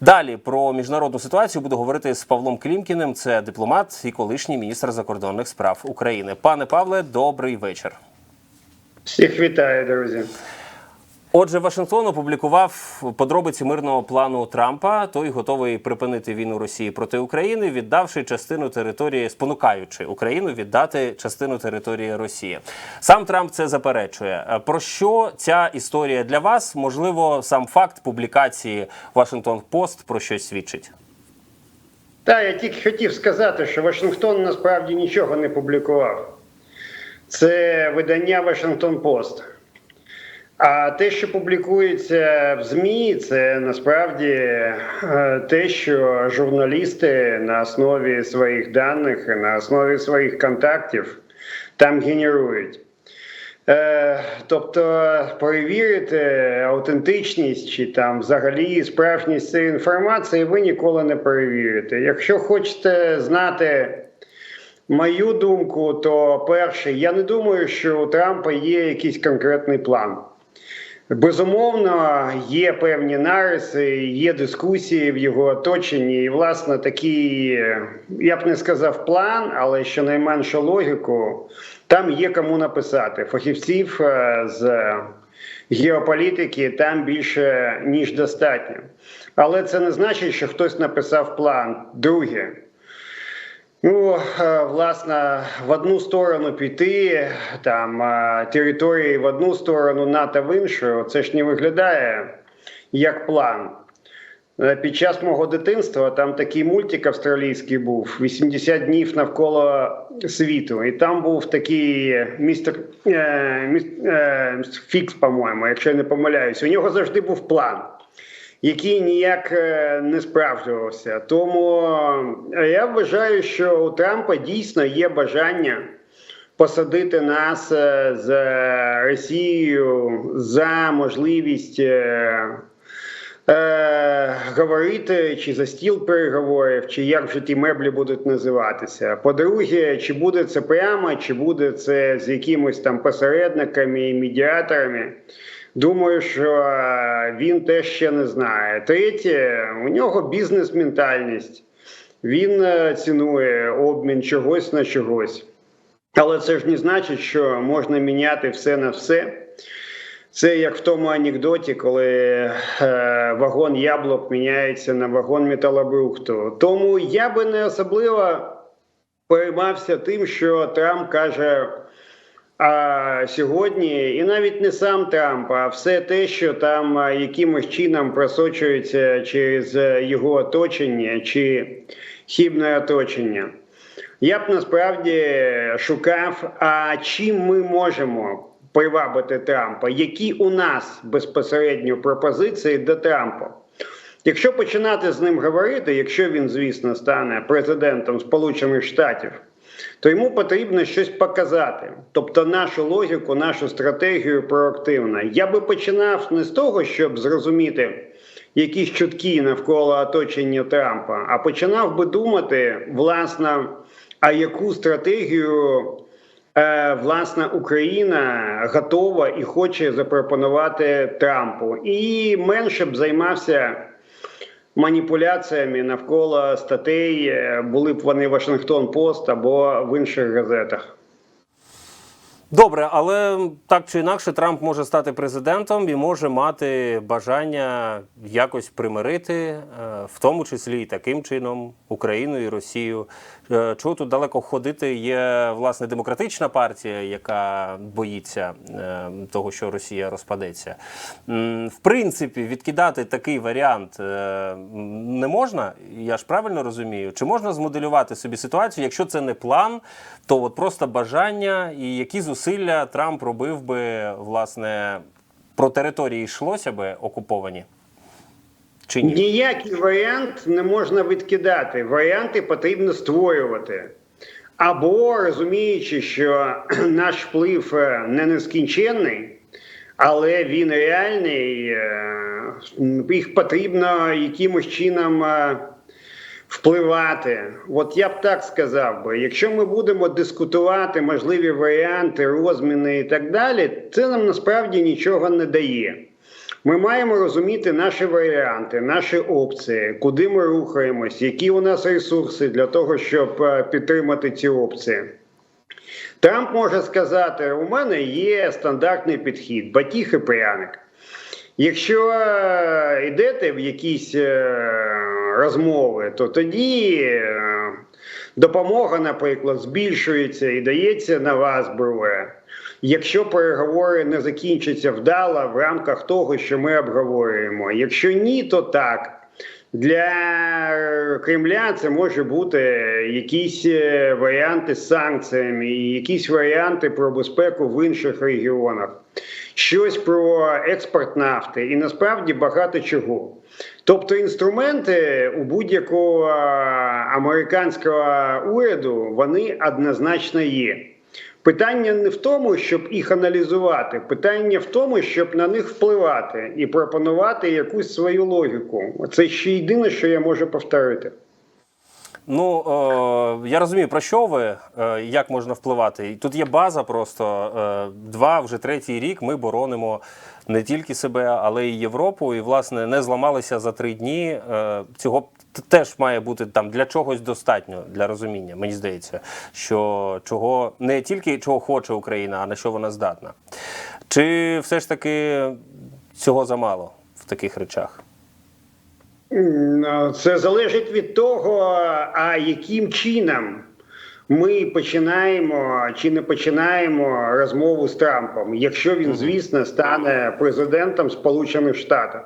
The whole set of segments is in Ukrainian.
Далі про міжнародну ситуацію буду говорити з Павлом Клімкіним. Це дипломат і колишній міністр закордонних справ України. Пане Павле, добрий вечір. Всіх вітаю, друзі. Отже, Вашингтон опублікував подробиці мирного плану Трампа. Той готовий припинити війну Росії проти України, віддавши частину території, спонукаючи Україну віддати частину території Росії. Сам Трамп це заперечує. Е, Про що ця історія для вас? Можливо, сам факт публікації Вашингтон Пост про щось свідчить. Так, я тільки хотів сказати, що Вашингтон насправді нічого не публікував. Це видання Вашингтон Пост. А те, що публікується в ЗМІ, це насправді е, те, що журналісти на основі своїх даних, на основі своїх контактів там генерують. Е, Тобто перевірити аутентичність чи там взагалі справжність цієї інформації ви ніколи не перевірите. Якщо хочете знати мою думку, то перше, я не думаю, що у Трампа є якийсь конкретний план. Безумовно, є певні нариси, є дискусії в його оточенні, і власне такий, я б не сказав план, але щонайменше логіку там є кому написати. Фахівців е, з геополітики там більше ніж достатньо. Але це не значить, що хтось написав план. Друге. Ну, е, власне, в одну сторону піти, там е, території в одну сторону, НАТО в іншу, це ж не виглядає як план. Е, Під час мого дитинства там такий мультик австралійський був 80 днів навколо світу. І там був такий містер е, міс, е, Фікс, по-моєму, якщо я не помиляюсь. У нього завжди був план який ніяк е, не справджувався. Тому е, я вважаю, що у Трампа дійсно є бажання посадити нас е, з Росією за можливість. говорити чи за стіл переговорів, чи як вже ті меблі будуть називатися. По-друге, чи буде це прямо, чи буде це з якимось там посередниками і медіаторами. Думаю, що е, він теж ще не знає. Третє, у нього бізнес-ментальність. Він е, цінує обмін чогось на чогось. Але це ж не значить, що можна міняти все на все. Це як в тому анекдоті, коли е, вагон яблук міняється на вагон металобрухту. Тому я би не особливо переймався тим, що Трамп каже а, сьогодні, і навіть не сам Трамп, а все те, що там якимось чином просочується через е, його оточення чи хібне оточення. Я б насправді шукав, а чим ми можемо привабити Трампа, які у нас безпосередньо пропозиції до Трампа. Якщо починати з ним говорити, якщо він, звісно, стане президентом Сполучених Штатів, то йому потрібно щось показати, тобто нашу логіку, нашу стратегію проактивно. Я би починав не з того, щоб зрозуміти якісь чутки навколо оточення Трампа, а починав би думати, власне, а яку стратегію е, власне Україна готова і хоче запропонувати Трампу, і менше б займався маніпуляціями навколо статей, е, були б вони Вашингтон Пост або в інших газетах. Добре, але так чи інакше, Трамп може стати президентом і може мати бажання якось примирити, е, в тому числі і таким чином Україну і Росію. Е, Чого тут далеко ходити? Є власне демократична партія, яка боїться е, того, що Росія розпадеться. В принципі, відкидати такий варіант е, не можна. Я ж правильно розумію, чи можна змоделювати собі ситуацію, якщо це не план, то от просто бажання і які зусилля Трамп робив би власне про території йшлося би окуповані? Чи ні? Ніякий варіант не можна відкидати. Варіанти потрібно створювати. Або розуміючи, що наш вплив е, не нескінченний, але він реальний, е, їх потрібно якимось чином е, впливати. От я б так сказав би, якщо ми будемо дискутувати можливі варіанти, розміни і так далі, це нам насправді нічого не дає. Ми маємо розуміти наші варіанти, наші опції, куди ми рухаємось, які у нас ресурси для того, щоб е, підтримати ці опції. Трамп може сказати: у мене є стандартний підхід, батіг і пряник. Якщо е, йдете в якісь е, розмови, то тоді допомога, наприклад, збільшується і дається на вас зброя. Якщо переговори не закінчаться вдало в рамках того, що ми обговорюємо. Якщо ні, то так. Для Кремля це може бути якісь е, варіанти з санкціями, якісь варіанти про безпеку в інших регіонах, щось про експорт нафти і насправді багато чого. Тобто інструменти у будь-якого е, американського уряду вони однозначно є. Питання не в тому, щоб їх аналізувати, питання в тому, щоб на них впливати і пропонувати якусь свою логіку. Це ще єдине, що я можу повторити. Ну е, я розумію, про що ви, е, як можна впливати. Тут є база просто е, два, вже третій рік ми боронимо не тільки себе, але й Європу. І, власне, не зламалися за три дні. Е, цього теж має бути там для чогось достатньо для розуміння. Мені здається, що чого не тільки чого хоче Україна, а на що вона здатна. Чи все ж таки цього замало в таких речах? Це залежить від того, а яким чином ми починаємо чи не починаємо розмову з Трампом, якщо він, звісно, стане президентом Сполучених Штатів.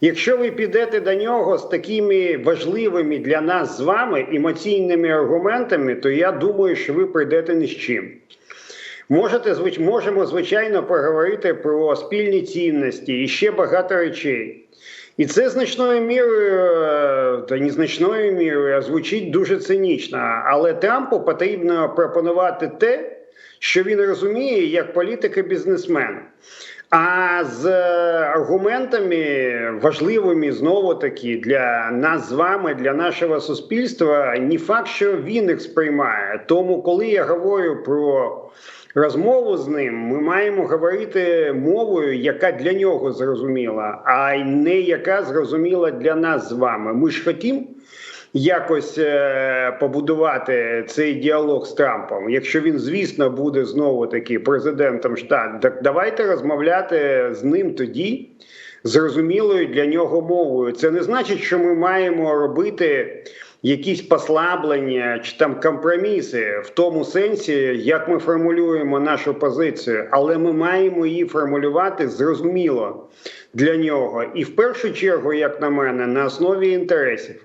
Якщо ви підете до нього з такими важливими для нас з вами емоційними аргументами, то я думаю, що ви прийдете ні з чим. Можете можемо звичайно поговорити про спільні цінності і ще багато речей. І це значною мірою, е, та не значною мірою, звучить дуже цинічно. Але Трампу потрібно пропонувати те, що він розуміє як політик і бізнесмен. А з е, аргументами важливими знову таки для нас з вами, для нашого суспільства, не факт, що він їх сприймає. Тому, коли я говорю про розмову з ним, ми маємо говорити мовою, яка для нього зрозуміла, а не яка зрозуміла для нас з вами. Ми ж хотімо якось е, побудувати цей діалог з Трампом. Якщо він, звісно, буде знову таки президентом штату, так давайте розмовляти з ним тоді. Зрозумілою для нього мовою. Це не значить, що ми маємо робити якісь послаблення чи там компроміси в тому сенсі, як ми формулюємо нашу позицію, але ми маємо її формулювати зрозуміло для нього. І в першу чергу, як на мене, на основі інтересів.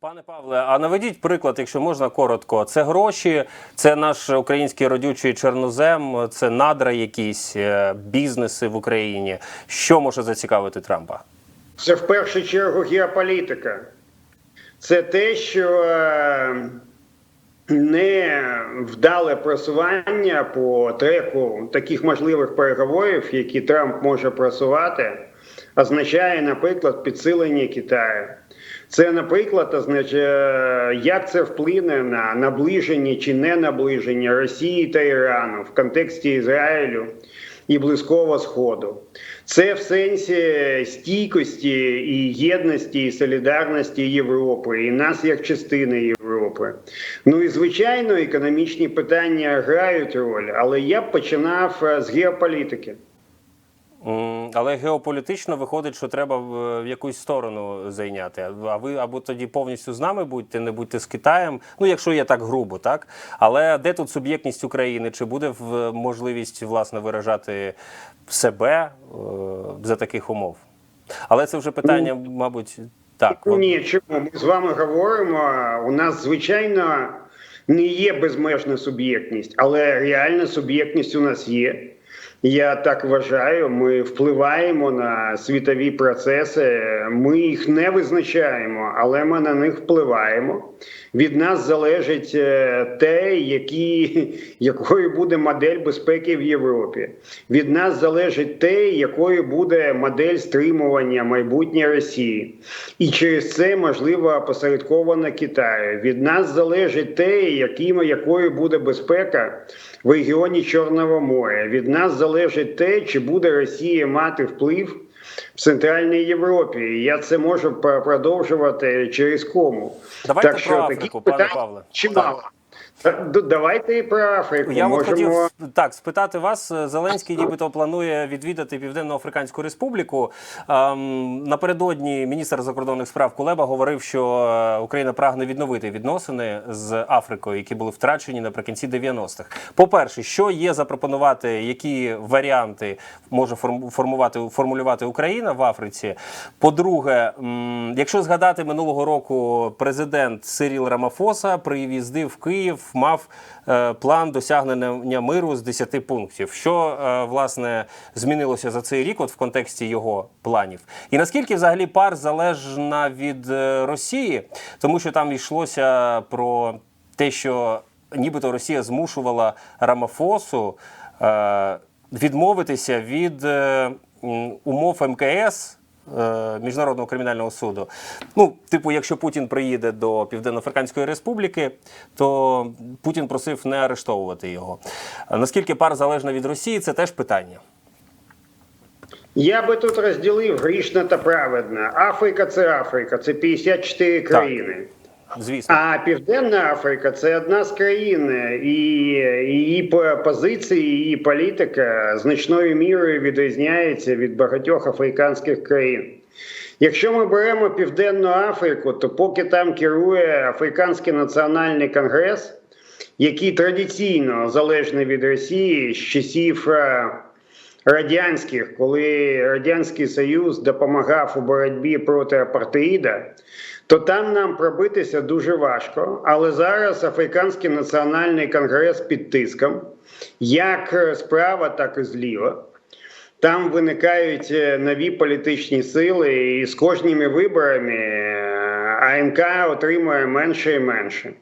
Пане Павле, а наведіть приклад, якщо можна коротко. Це гроші, це наш український родючий чорнозем, це надра, якісь е, бізнеси в Україні. Що може зацікавити Трампа? Це в першу чергу геополітика. Це те, що е, не вдале просування по треку таких можливих переговорів, які Трамп може просувати, означає, наприклад, підсилення Китаю. Це, наприклад, як це вплине на наближення чи не наближення Росії та Ірану в контексті Ізраїлю і Близького Сходу. Це в сенсі стійкості і єдності і солідарності Європи, і нас як частини Європи. Ну і звичайно, економічні питання грають роль, але я починав е, з геополітики. Але геополітично виходить, що треба в якусь сторону зайняти. А ви або тоді повністю з нами будьте, не будьте з Китаєм. Ну, якщо є так грубо, так. Але де тут суб'єктність України? Чи буде можливість власне виражати себе е, за таких умов? Але це вже питання, мабуть, так. Ні, чому ми з вами говоримо? У нас звичайно не є безмежна суб'єктність, але реальна суб'єктність у нас є. Я так вважаю. Ми впливаємо на світові процеси. Ми їх не визначаємо, але ми на них впливаємо. Від нас залежить е, те, які, якою буде модель безпеки в Європі. Від нас залежить те, якою буде модель стримування майбутнє Росії, і через це можливо опосередковано Китаю. Від нас залежить те, яким, якою буде безпека в регіоні Чорного моря. Від нас залежить те, чи буде Росія мати вплив в Центральній Європі. І я це можу продовжувати через кому. Давайте так про що Африку, пане Павле. чимало. Та- д- Давайте і про Африку. Я можемо... хотів так спитати вас. Зеленський нібито планує відвідати Південно-Африканську Республіку. Ем, напередодні міністр закордонних справ Кулеба говорив, що е, Україна прагне відновити відносини з Африкою, які були втрачені наприкінці 90-х. По-перше, що є запропонувати, які варіанти може форм- формувати формулювати Україна в Африці? По-друге, якщо згадати минулого року, президент Сиріл Рамафоса приїздив в Київ, мав е, план досягнення миру з 10 пунктів. Що е, власне змінилося за цей рік, от в контексті його планів? І наскільки взагалі пар залежна від е, Росії, тому що там йшлося про те, що нібито Росія змушувала Рамафосу відмовитися від умов МКС. Е, Міжнародного кримінального суду. Ну, типу, якщо Путін приїде до Південно-Африканської Республіки, то Путін просив не арештовувати його. Наскільки пар залежна від Росії, це теж питання. Я би тут розділив грішно та праведно. Африка це Африка, це 54 країни. Звісно. А Південна Африка це одна з країн, і її по- позиції, її політика значною мірою відрізняється від багатьох африканських країн. Якщо ми беремо Південну Африку, то поки там керує Африканський національний конгрес, який традиційно залежний від Росії з часів е, радянських, коли Радянський Союз допомагав у боротьбі проти апартеїда, то там нам пробитися дуже важко. Але зараз Африканський національний конгрес під тиском, як е, справа, так і зліва. Там виникають е, нові політичні сили, і з кожними виборами е, АНК отримує менше і менше.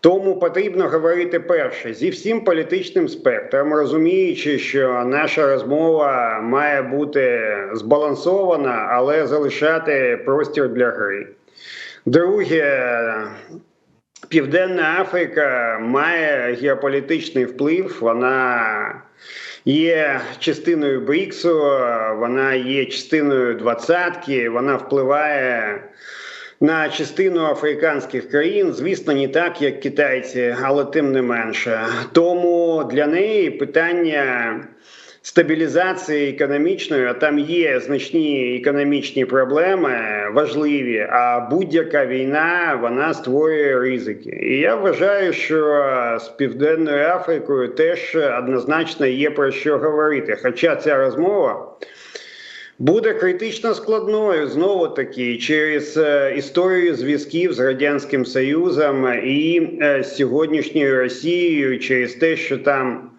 Тому потрібно говорити перше зі всім політичним спектром, розуміючи, що наша розмова має бути збалансована, але залишати простір для гри. Друге, Південна Африка має геополітичний вплив. Вона є частиною БРІКСу, вона є частиною двадцятки, вона впливає на частину африканських країн, звісно, не так, як китайці, але тим не менше. Тому для неї питання стабілізації економічної, а там є значні економічні проблеми важливі. А будь-яка війна вона створює ризики. І я вважаю, що з Південною Африкою теж однозначно є про що говорити. Хоча ця розмова. Буде критично складною знову таки через е, історію зв'язків з радянським Союзом і е, сьогоднішньою Росією, через те, що там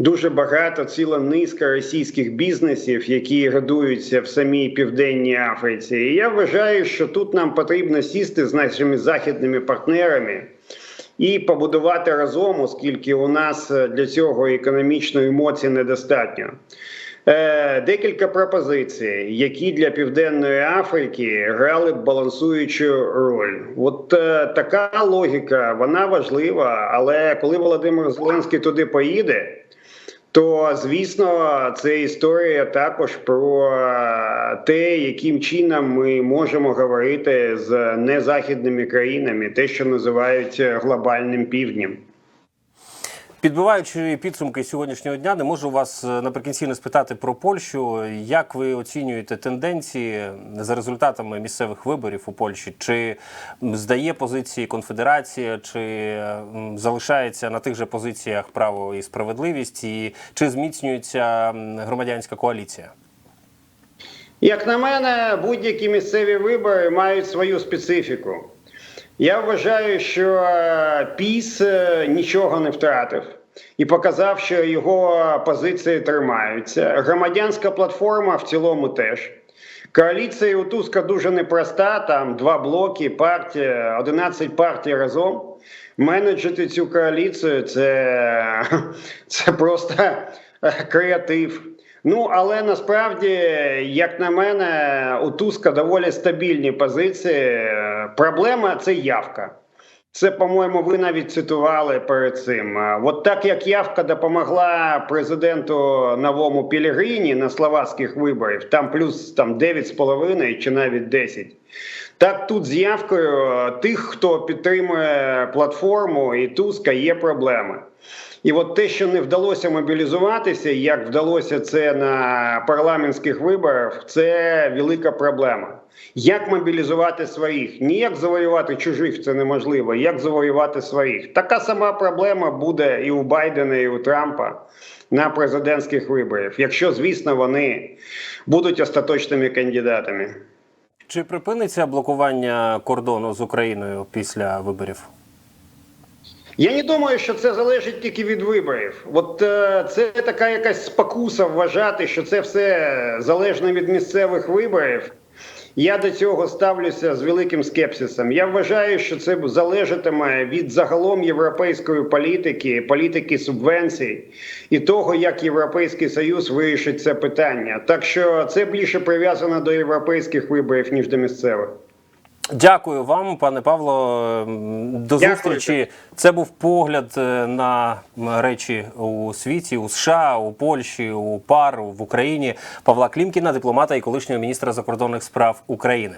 дуже багато ціла низка російських бізнесів, які годуються в самій південній Африці. І я вважаю, що тут нам потрібно сісти з нашими західними партнерами. І побудувати разом, оскільки у нас е, для цього економічної емоції недостатньо. Е, Декілька пропозицій, які для Південної Африки грали б балансуючу роль. От е, така логіка, вона важлива. Але коли Володимир Зеленський туди поїде, то звісно, це історія також про е, те, яким чином ми можемо говорити з незахідними країнами, те, що називають е, глобальним півднем. Підбиваючи підсумки сьогоднішнього дня, не можу вас е, наприкінці не спитати про Польщу. Як ви оцінюєте тенденції за результатами місцевих виборів у Польщі? Чи здає позиції конфедерація, чи залишається на тих же позиціях право і справедливість, і чи зміцнюється громадянська коаліція? Як на мене, будь-які місцеві вибори мають свою специфіку. Я вважаю, що е, піс е, нічого не втратив і показав, що його позиції тримаються. Громадянська платформа в цілому теж. Коаліція у Туска дуже непроста. Там два блоки, партія, 11 партій разом. Менеджити цю коаліцію це, це просто е, креатив. Ну, але насправді, як на мене, у Туска доволі стабільні позиції. Проблема це явка. Це, по-моєму, ви навіть цитували перед цим. От так як явка допомогла президенту новому Пілігрині на словацьких виборів, там плюс там 9,5 чи навіть 10. Так тут з явкою е, тих, хто підтримує платформу і Туска, є проблеми. І от те, що не вдалося мобілізуватися, як вдалося це на парламентських виборах, це велика проблема. Як мобілізувати своїх? Ніяк завоювати чужих це неможливо. Як завоювати своїх? Така сама проблема буде і у Байдена, і у Трампа на президентських виборах, якщо, звісно, вони будуть остаточними кандидатами. Чи припиниться блокування кордону з Україною після виборів? Я не думаю, що це залежить тільки від виборів. От е, це така якась спокуса вважати, що це все залежно від місцевих виборів. Я до цього ставлюся з великим скепсисом. Я вважаю, що це залежатиме від загалом європейської політики, політики субвенцій і того, як Європейський Союз вирішить це питання. Так що це більше прив'язано до європейських виборів ніж до місцевих. Дякую вам, пане Павло. До Дякую. зустрічі. Це був погляд е, на речі у світі, у США, у Польщі, у ПАР, в Україні. Павла Клімкіна, дипломата і колишнього міністра закордонних справ України.